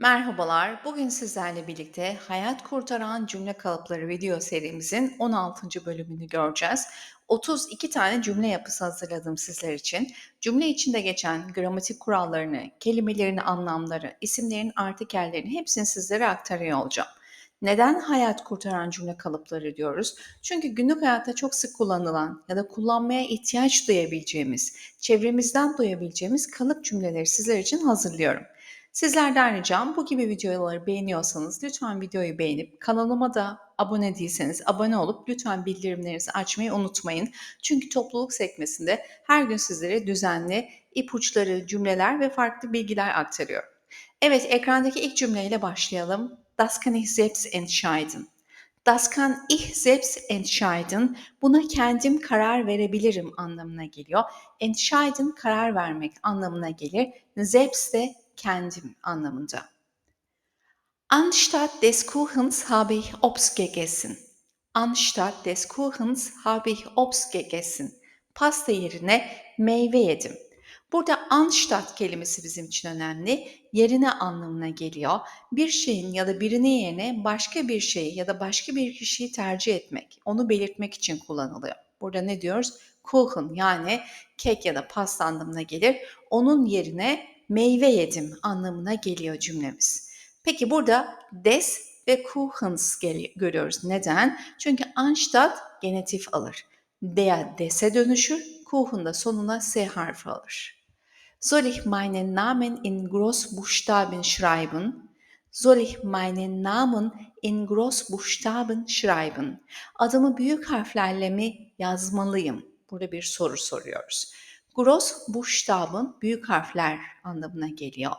Merhabalar. Bugün sizlerle birlikte Hayat Kurtaran Cümle Kalıpları video serimizin 16. bölümünü göreceğiz. 32 tane cümle yapısı hazırladım sizler için. Cümle içinde geçen gramatik kurallarını, kelimelerin anlamları, isimlerin artikellerini hepsini sizlere aktarıyor olacağım. Neden hayat kurtaran cümle kalıpları diyoruz? Çünkü günlük hayatta çok sık kullanılan ya da kullanmaya ihtiyaç duyabileceğimiz, çevremizden duyabileceğimiz kalıp cümleleri sizler için hazırlıyorum. Sizlerden ricam bu gibi videoları beğeniyorsanız lütfen videoyu beğenip kanalıma da abone değilseniz abone olup lütfen bildirimlerinizi açmayı unutmayın. Çünkü topluluk sekmesinde her gün sizlere düzenli ipuçları, cümleler ve farklı bilgiler aktarıyorum. Evet ekrandaki ilk cümleyle başlayalım. Das kann ich selbst entscheiden. Das kann ich selbst entscheiden. Buna kendim karar verebilirim anlamına geliyor. Entscheiden karar vermek anlamına gelir. Selbst de kendim anlamında. Anstatt des Kuchens habe ich Obst gegessen. Anstatt des Kuchens habe ich Obst gegessen. Pasta yerine meyve yedim. Burada anstatt kelimesi bizim için önemli. Yerine anlamına geliyor. Bir şeyin ya da birinin yerine başka bir şeyi ya da başka bir kişiyi tercih etmek, onu belirtmek için kullanılıyor. Burada ne diyoruz? Kuchen yani kek ya da pasta anlamına gelir. Onun yerine meyve yedim anlamına geliyor cümlemiz. Peki burada des ve kuchens görüyoruz. Neden? Çünkü anstatt genetif alır. Der des'e dönüşür, kuchen da sonuna s harfi alır. Soll ich meinen Namen in Großbuchstaben schreiben? Soll ich meinen Namen in Großbuchstaben schreiben? Adımı büyük harflerle mi yazmalıyım? Burada bir soru soruyoruz. Großbuchstaben büyük harfler anlamına geliyor.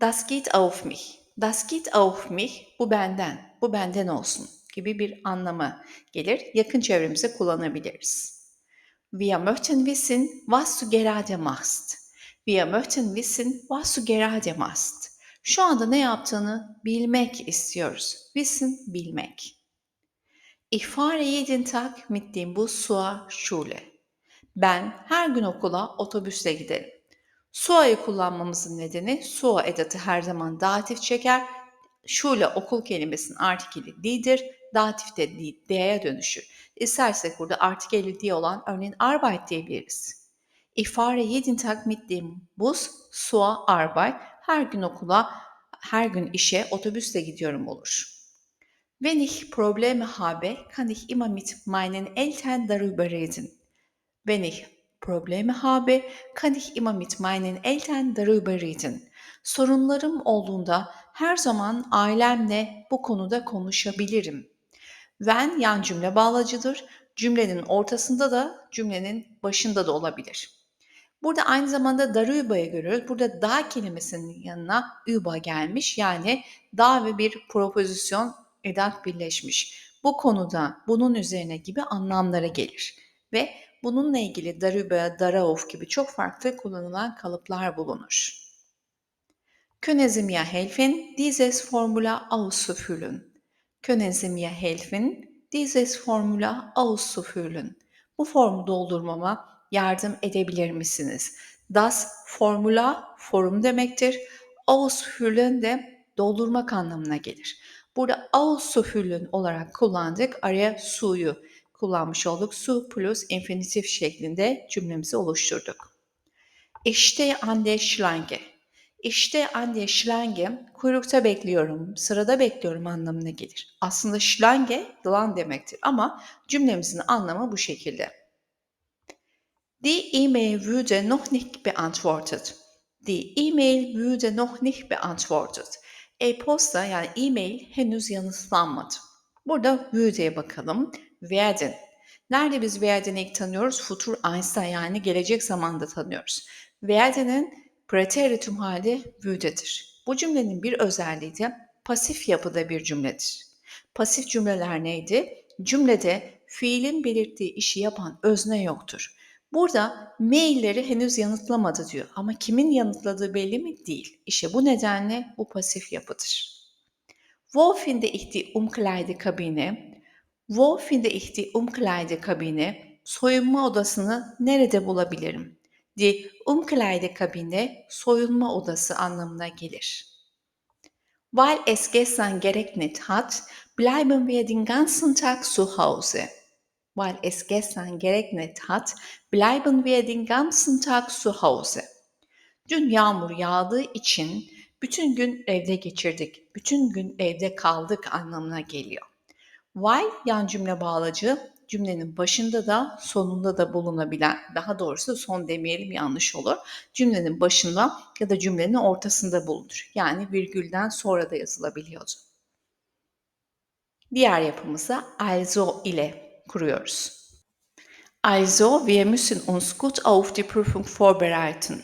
Das geht auf mich. Das geht auf mich bu benden, bu benden olsun gibi bir anlamı gelir. Yakın çevremize kullanabiliriz. Wir möchten wissen, was du gerade machst. Wir möchten wissen, was du gerade machst. Şu anda ne yaptığını bilmek istiyoruz. Wissen, bilmek. Ich fahre jeden Tag mit dem Bus zur Schule. Ben her gün okula otobüsle giderim. Sua'yı kullanmamızın nedeni Sua edatı her zaman datif çeker. Şule okul kelimesinin artikeli di'dir. Datif de d'ye dönüşür. İstersek burada artikeli di olan örneğin Arbeit diyebiliriz. Ich fahre jeden Tag mit dem Bus zur Arbeit. Her gün okula, her gün işe otobüsle gidiyorum olur. Wenn ich Probleme habe, kann ich immer mit meinen Eltern darüber reden. Wenn ich Probleme habe, kann ich immer mit meinen Eltern darüber reden. Sorunlarım olduğunda her zaman ailemle bu konuda konuşabilirim. When yan cümle bağlacıdır. Cümlenin ortasında da cümlenin başında da olabilir. Burada aynı zamanda darüba'yı görüyoruz. Burada da kelimesinin yanına üba gelmiş. Yani da ve bir propozisyon edat birleşmiş. Bu konuda bunun üzerine gibi anlamlara gelir. Ve Bununla ilgili darübe, darauf gibi çok farklı kullanılan kalıplar bulunur. Können Sie mir helfen, dieses Formular auszufüllen? Können Sie mir helfen, dieses Formular auszufüllen? Bu formu doldurmama yardım edebilir misiniz? Das Formular forum demektir. Ausfüllen de doldurmak anlamına gelir. Burada auszufüllen olarak kullandık. Araya suyu kullanmış olduk. Su plus infinitif şeklinde cümlemizi oluşturduk. İşte an Schlange. İşte an Schlange kuyrukta bekliyorum, sırada bekliyorum anlamına gelir. Aslında Schlange yılan demektir ama cümlemizin anlamı bu şekilde. Die E-Mail würde noch nicht beantwortet. Die E-Mail würde noch nicht beantwortet. E-posta yani e-mail henüz yanıtlanmadı. Burada würde'ye bakalım. Werden. Nerede biz Werden'i ilk tanıyoruz? Futur Einstein yani gelecek zamanda tanıyoruz. Werden'in preteritum hali würde'dir. Bu cümlenin bir özelliği de pasif yapıda bir cümledir. Pasif cümleler neydi? Cümlede fiilin belirttiği işi yapan özne yoktur. Burada mailleri henüz yanıtlamadı diyor ama kimin yanıtladığı belli mi? Değil. İşte bu nedenle bu pasif yapıdır. Wo finde ich die? Wo finde ich die Umkleidekabine? Soyunma odasını nerede bulabilirim? Die Umkleidekabine soyunma odası anlamına gelir. Weil es gestern geregnet hat, bleiben wir den ganzen Tag zu Hause. Weil es gestern geregnet hat, bleiben wir den ganzen Tag zu Hause. Dün yağmur yağdığı için bütün gün evde geçirdik. Bütün gün evde kaldık anlamına geliyor. While yan cümle bağlacı cümlenin başında da sonunda da bulunabilen, daha doğrusu son demeyelim yanlış olur. Cümlenin başında ya da cümlenin ortasında bulunur. Yani virgülden sonra da yazılabiliyordu. Diğer yapımızı also ile kuruyoruz. Also, wir müssen uns gut auf die Prüfung vorbereiten.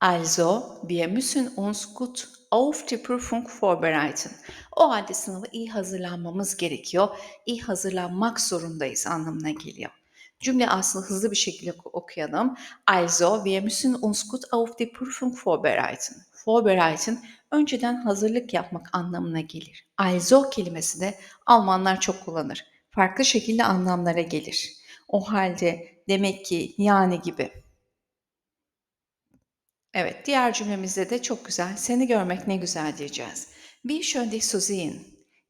Also, wir müssen uns gut auf die Prüfung vorbereiten. O halde sınava iyi hazırlanmamız gerekiyor. İyi hazırlanmak zorundayız anlamına geliyor. Cümle aslında hızlı bir şekilde okuyalım. Also, wir müssen uns gut auf die Prüfung vorbereiten. Vorbereiten, önceden hazırlık yapmak anlamına gelir. Also kelimesi de Almanlar çok kullanır. Farklı şekilde anlamlara gelir. O halde, demek ki, yani gibi. Evet, diğer cümlemizde de çok güzel. Seni görmek ne güzel diyeceğiz. Wie schön dich zu sehen.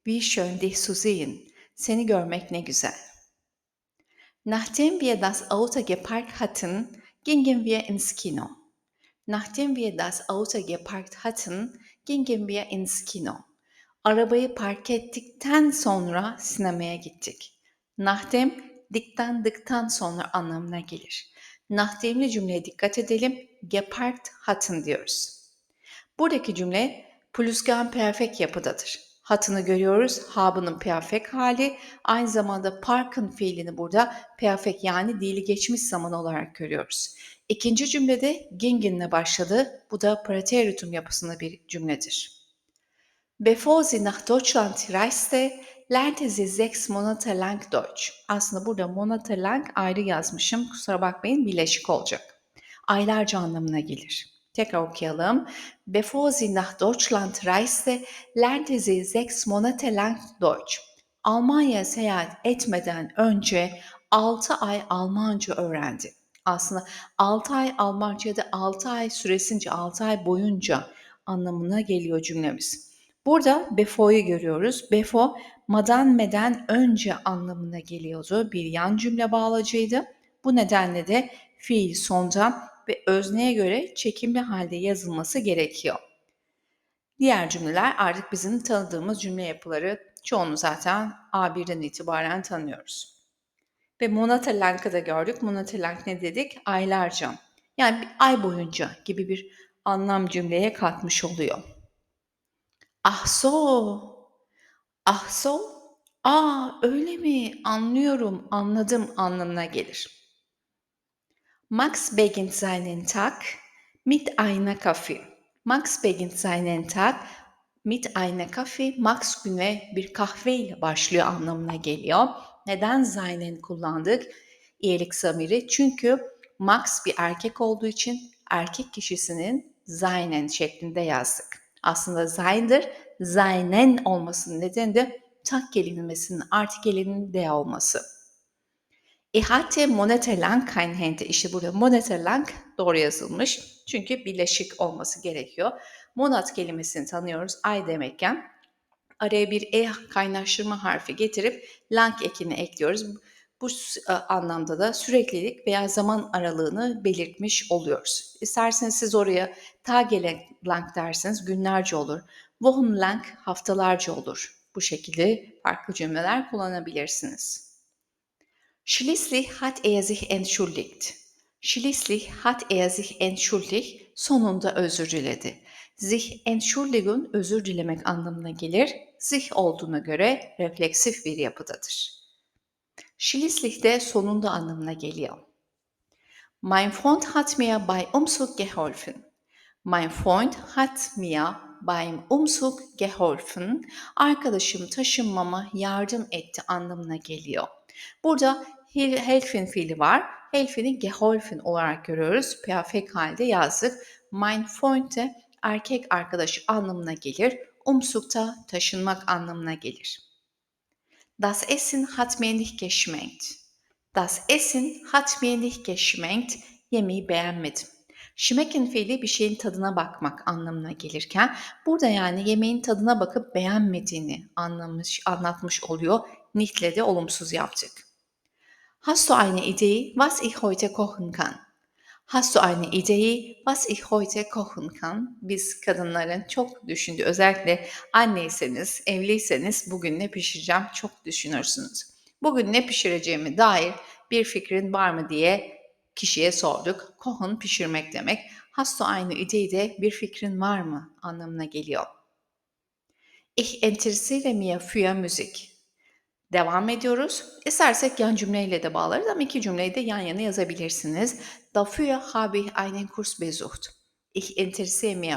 Wie schön dich zu sehen. Seni görmek ne güzel. Nachdem wir das Auto geparkt hatten, gingen wir ins Kino. Nachdem wir das Auto geparkt hatten, gingen wir ins Kino. Arabayı park ettikten sonra sinemaya gittik. Nachdem, dikten dıktan sonra anlamına gelir. Nachdem'li cümleye dikkat edelim. Geparkt hatten diyoruz. Buradaki cümle pluscuamperfekt yapıdadır. Hatını görüyoruz. Habe'nin perfect hali. Aynı zamanda parkın fiilini burada perfect yani dili geçmiş zaman olarak görüyoruz. İkinci cümlede ginginle başladı. Bu da prateritum yapısında bir cümledir. Bevor sie nach Deutschland reiste, lernte sie sechs Monate lang Deutsch. Aslında burada Monate lang ayrı yazmışım. Kusura bakmayın birleşik olacak. Aylarca anlamına gelir. Tekrar okuyalım. Bevor sie nach Deutschland reiste, lernte sie sechs Monate lang Deutsch. Almanya'ya seyahat etmeden önce 6 ay Almanca öğrendi. Aslında 6 ay Almanca ya da 6 ay süresince 6 ay boyunca anlamına geliyor cümlemiz. Burada befo'yu görüyoruz. Befo madan meden önce anlamına geliyordu. Bir yan cümle bağlacıydı. Bu nedenle de fiil sonda ve özneye göre çekimli halde yazılması gerekiyor. Diğer cümleler artık bizim tanıdığımız cümle yapıları. Çoğunu zaten A1'den itibaren tanıyoruz. Ve monatelang'ı da gördük. Monatelang ne dedik? Aylarca. Yani bir ay boyunca gibi bir anlam cümleye katmış oluyor. Ah so. Ah so. Aa öyle mi? Anlıyorum, anladım anlamına gelir. Max beginnt seinen Tag mit einer Kaffee. Max beginnt seinen Tag mit einer Kaffee. Max güne bir kahve başlıyor anlamına geliyor. Neden seinen kullandık? İyilik zamiri. Çünkü Max bir erkek olduğu için erkek kişisinin seinen şeklinde yazdık. Aslında sein'dir. Seinen olmasının nedeni de tak kelimesinin artikelinin de olması. Ich hatte monatelang kein Handy. İşte burada monatelang doğru yazılmış. Çünkü birleşik olması gerekiyor. Monat kelimesini tanıyoruz. Ay demekken araya bir e kaynaştırma harfi getirip lang ekini ekliyoruz. Bu e, anlamda da süreklilik veya zaman aralığını belirtmiş oluyoruz. İsterseniz siz oraya tagelang derseniz günlerce olur. Wochenlang haftalarca olur. Bu şekilde farklı cümleler kullanabilirsiniz. Schließlich hat er sich entschuldigt. Schließlich hat er sich entschuldigt. Sonunda özür diledi. Sich entschuldigen özür dilemek anlamına gelir. Sich olduğuna göre refleksif bir yapıdadır. Schließlich de sonunda anlamına geliyor. Mein Freund hat mir bei Umzug geholfen. Mein Freund hat mir beim Umzug geholfen. Arkadaşım taşınmama yardım etti anlamına geliyor. Burada helfen fiili var. Helfen'i geholfen olarak görüyoruz. Perfect halde yazdık. Mein Freund de erkek arkadaş anlamına gelir. Umzug'ta taşınmak anlamına gelir. Das Essen hat mir nicht geschmeckt. Das Essen hat mir nicht geschmeckt. Yemeği beğenmedim. Schmecken fiili bir şeyin tadına bakmak anlamına gelirken burada yani yemeğin tadına bakıp beğenmediğini anlamış, anlatmış oluyor. Nichtle de olumsuz yaptık. Hast du eine Idee, was ich heute kochen kann? Hast du eine Idee, was ich heute kochen kann? Biz kadınların çok düşündüğü, özellikle anneyseniz, evliyseniz bugün ne pişireceğim çok düşünürsünüz. Bugün ne pişireceğime dair bir fikrin var mı diye kişiye sorduk. Kochen pişirmek demek. Hast du eine Idee de bir fikrin var mı anlamına geliyor. Ich interessiere mich für Musik. Devam ediyoruz. İstersek yan cümleyle de bağlarız ama iki cümleyi de yan yana yazabilirsiniz. Dafür habe ich einen Kurs besucht. Ich interessiere mich,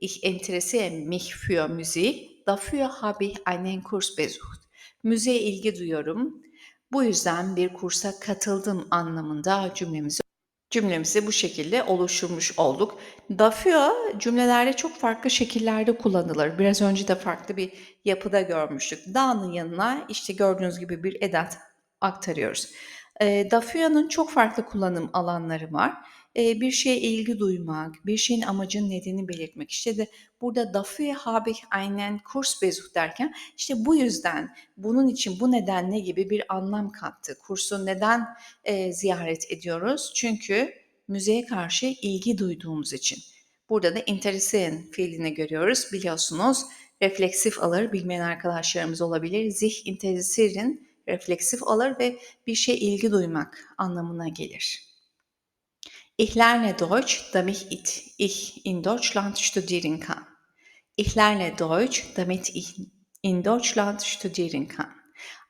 ich interessiere mich für Musik. Dafür habe ich einen Kurs besucht. Müziğe ilgi duyuyorum. Bu yüzden bir kursa katıldım anlamında cümlemizi cümlemizi bu şekilde oluşturmuş olduk. Dafür cümlelerde çok farklı şekillerde kullanılır. Biraz önce de farklı bir yapıda görmüştük. Da'nın yanına işte gördüğünüz gibi bir edat aktarıyoruz. E, Dafür'ün çok farklı kullanım alanları var. Bir şeye ilgi duymak, bir şeyin amacının nedenini belirtmek. İşte de burada dafür habe ich einen Kurs besucht derken işte bu yüzden, bunun için, bu nedenle gibi bir anlam kattı. Kursu neden e, ziyaret ediyoruz? Çünkü müzeye karşı ilgi duyduğumuz için. Burada da interessieren fiilini görüyoruz. Biliyorsunuz refleksif alır bilmeyen arkadaşlarımız olabilir. Sich interessieren refleksif alır ve bir şey ilgi duymak anlamına gelir. Ich lerne Deutsch, damit ich in Deutschland studieren kann. Ich lerne Deutsch, damit ich in Deutschland studieren kann.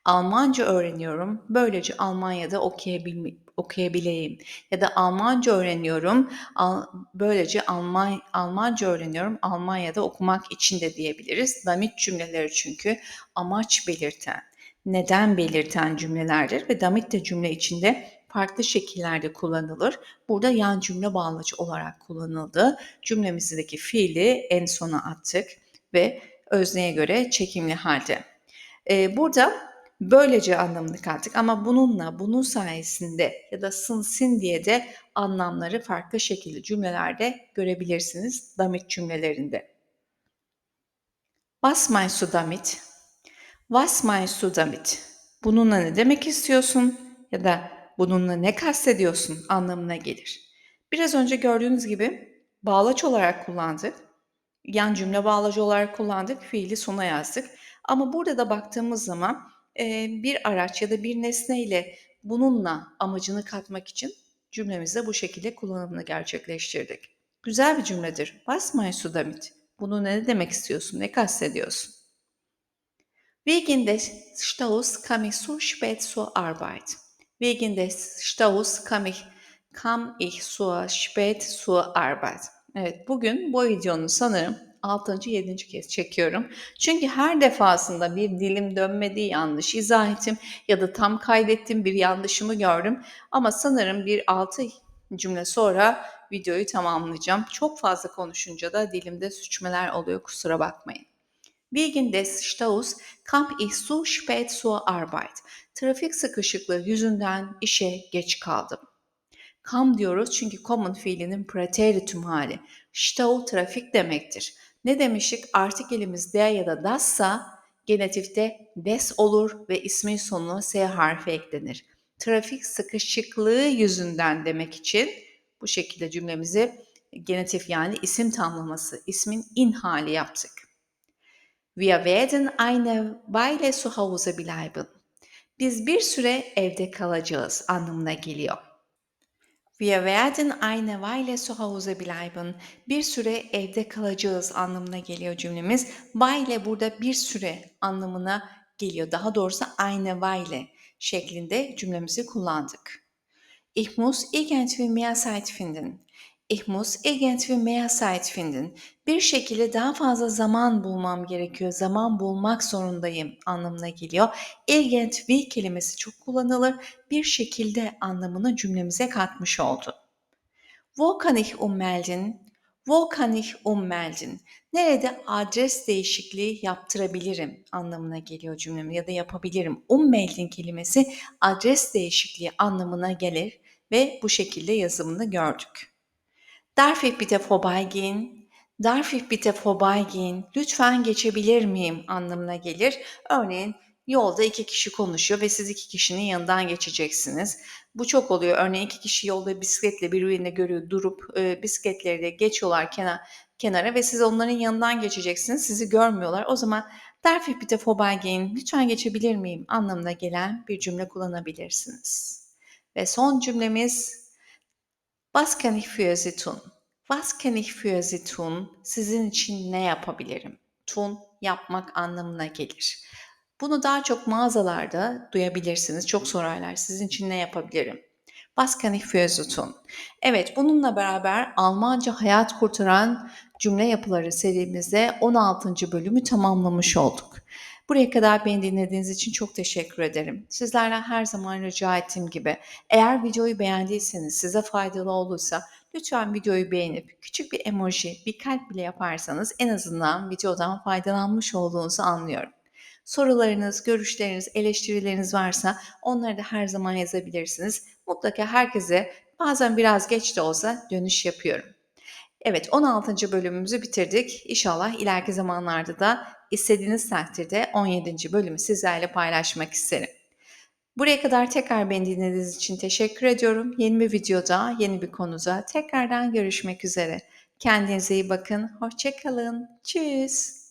Almanca öğreniyorum, böylece Almanya'da okuyabil okuyabileyim. Ya da Almanca öğreniyorum, al, böylece Alman, Almanca öğreniyorum, Almanya'da okumak için de diyebiliriz. Damit cümleleri çünkü amaç belirten, neden belirten cümlelerdir ve damit de cümle içinde farklı şekillerde kullanılır. Burada yan cümle bağlacı olarak kullanıldı. Cümlemizdeki fiili en sona attık ve özneye göre çekimli halde. Ee, burada böylece anlamını kattık ama bununla, bunun sayesinde ya da sınsin diye de anlamları farklı şekilde cümlelerde görebilirsiniz damit cümlelerinde. Was meinst du damit? Was meinst du damit? Bununla ne demek istiyorsun? Ya da bununla ne kastediyorsun anlamına gelir. Biraz önce gördüğünüz gibi bağlaç olarak kullandık. Yan cümle bağlacı olarak kullandık. Fiili sona yazdık. Ama burada da baktığımız zaman bir araç ya da bir nesneyle bununla amacını katmak için cümlemizde bu şekilde kullanımını gerçekleştirdik. Güzel bir cümledir. Was meinst du damit? Bunu ne demek istiyorsun? Ne kastediyorsun? Wegen des Staus kam ich so spät zur Arbeit. Wegen des Staus kam ich, kam ich so spät zur Arbeit. Evet bugün bu videonun sanırım 6. 7. kez çekiyorum. Çünkü her defasında bir dilim dönmediği yanlış izah ettim ya da tam kaydettim bir yanlışımı gördüm. Ama sanırım bir 6 cümle sonra videoyu tamamlayacağım. Çok fazla konuşunca da dilimde suçmeler oluyor kusura bakmayın. Wegen des Staus kam ich so spät zur Arbeit. Trafik sıkışıklığı yüzünden işe geç kaldım. Kam diyoruz çünkü common fiilinin preteritum hali. Stau trafik demektir. Ne demiştik? Artikelimiz der ya da dassa genetifte des olur ve ismin sonuna s harfi eklenir. Trafik sıkışıklığı yüzünden demek için bu şekilde cümlemizi genetif yani isim tamlaması, ismin in hali yaptık. Wir werden eine Weile zu Hause bleiben. Biz bir süre evde kalacağız anlamına geliyor. Wir werden eine Weile zu Hause bleiben. Bir süre evde kalacağız anlamına geliyor cümlemiz. Weile burada bir süre anlamına geliyor. Daha doğrusu eine Weile şeklinde cümlemizi kullandık. Ich muss irgendwie mehr Zeit finden. Ich muss irgendwie mehr Zeit. Bir şekilde daha fazla zaman bulmam gerekiyor. Zaman bulmak zorundayım anlamına geliyor. Irgendwie kelimesi çok kullanılır. Bir şekilde anlamını cümlemize katmış oldu. Wo kann ich ummelden? Wo kann ich ummelden? Nerede adres değişikliği yaptırabilirim anlamına geliyor cümlem ya da yapabilirim. Ummelden kelimesi adres değişikliği anlamına gelir ve bu şekilde yazımını gördük. Darf ich bitte vorbeigehen? Darf ich? Lütfen geçebilir miyim anlamına gelir. Örneğin yolda iki kişi konuşuyor ve siz iki kişinin yanından geçeceksiniz. Bu çok oluyor. Örneğin iki kişi yolda bisikletle birbirini görüyor, durup e, bisikletleri de geçiyorlar kenar, kenara ve siz onların yanından geçeceksiniz. Sizi görmüyorlar. O zaman Darf ich bitte vorbeigehen? Lütfen geçebilir miyim? anlamına gelen bir cümle kullanabilirsiniz. Ve son cümlemiz Was kann ich für Sie tun? Was kann ich für Sie tun? Sizin için ne yapabilirim? Tun yapmak anlamına gelir. Bunu daha çok mağazalarda duyabilirsiniz. Çok sorarlar. Sizin için ne yapabilirim? Was kann ich für Sie tun? Evet, bununla beraber Almanca hayat kurtaran cümle yapıları serimizde 16. bölümü tamamlamış olduk. Buraya kadar beni dinlediğiniz için çok teşekkür ederim. Sizlerden her zaman rica ettiğim gibi eğer videoyu beğendiyseniz, size faydalı olursa lütfen videoyu beğenip küçük bir emoji, bir kalp bile yaparsanız en azından videodan faydalanmış olduğunuzu anlıyorum. Sorularınız, görüşleriniz, eleştirileriniz varsa onları da her zaman yazabilirsiniz. Mutlaka herkese bazen biraz geç de olsa dönüş yapıyorum. Evet 16. bölümümüzü bitirdik. İnşallah ileriki zamanlarda da istediğiniz takdirde 17. bölümü sizlerle paylaşmak isterim. Buraya kadar tekrar beni dinlediğiniz için teşekkür ediyorum. Yeni bir videoda, yeni bir konuda tekrardan görüşmek üzere. Kendinize iyi bakın. Hoşçakalın. Tschüss.